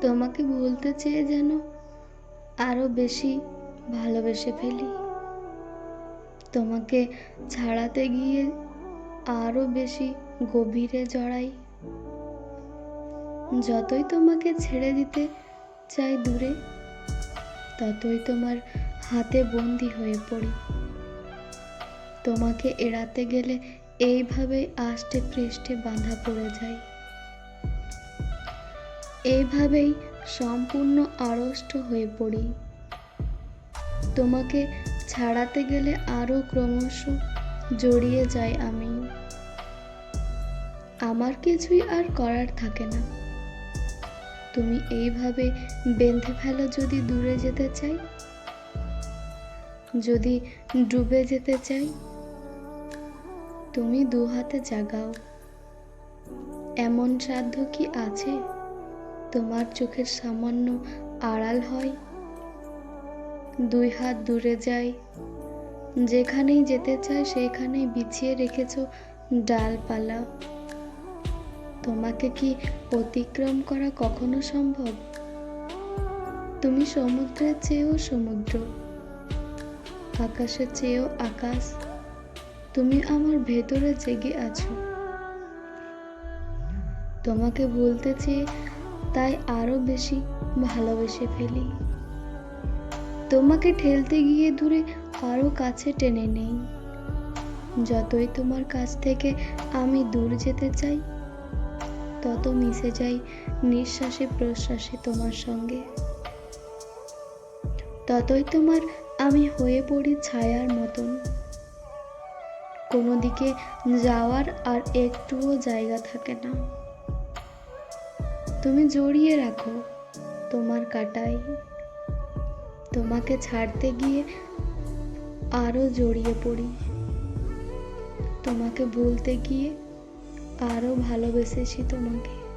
তোমাকে বলতে চেয়ে যেন আরও বেশি ভালোবেসে ফেলি। তোমাকে ছাড়াতে গিয়ে আরও বেশি গভীরে জড়াই। যতই তোমাকে ছেড়ে দিতে চাই দূরে, ততই তোমার হাতে বন্দি হয়ে পড়ি। তোমাকে এড়াতে গেলে এইভাবেই আষ্টে পৃষ্ঠে বাঁধা পড়ে যাই। এইভাবেই সম্পূর্ণ আড়ষ্ট হয়ে পড়ি। তোমাকে ছাড়াতে গেলে আরও ক্রমশ জড়িয়ে যাই আমি। আমার কিছুই আর করার থাকে না। তুমি এইভাবে বেঁধে ফেলো যদি দূরে যেতে চাই। যদি ডুবে যেতে চাই, তুমি দু হাতে জাগাও। এমন সাধ্য কি আছে? তোমার চোখের সামান্য আড়াল হয়। দুই হাত দূরে যায় যেখানেই যেতে চাই সেখানেই বিছিয়ে রেখেছ ডালপালা। তোমাকে কি অতিক্রম করা কখনো সম্ভব? তুমি সমুদ্রের চেয়েও সমুদ্র, আকাশের চেয়েও আকাশ। তুমি আমার ভেতরে জেগে আছো। তোমাকে বলতে চেয়ে তাই আরও বেশি ভালোবেসে ফেলি। তোমাকে ঠেলতে গিয়ে দূরে আরও কাছে টেনে নেই। যতই তোমার কাছ থেকে আমি দূর যেতে চাই, তত মিশে যাই নিঃশ্বাসে প্রশ্বাসে তোমার সঙ্গে। ততই তোমার আমি হয়ে পড়ি ছায়ার মতন। কোনো দিকে যাওয়ার আর একটুও জায়গা থাকে না। তুমি জড়িয়ে রাখো তোমার কাটাই। তোমাকে ছাড়তে গিয়ে আরও জড়িয়ে পড়ি। তোমাকে বলতে গিয়ে আরও ভালোবেসেছি তোমাকে।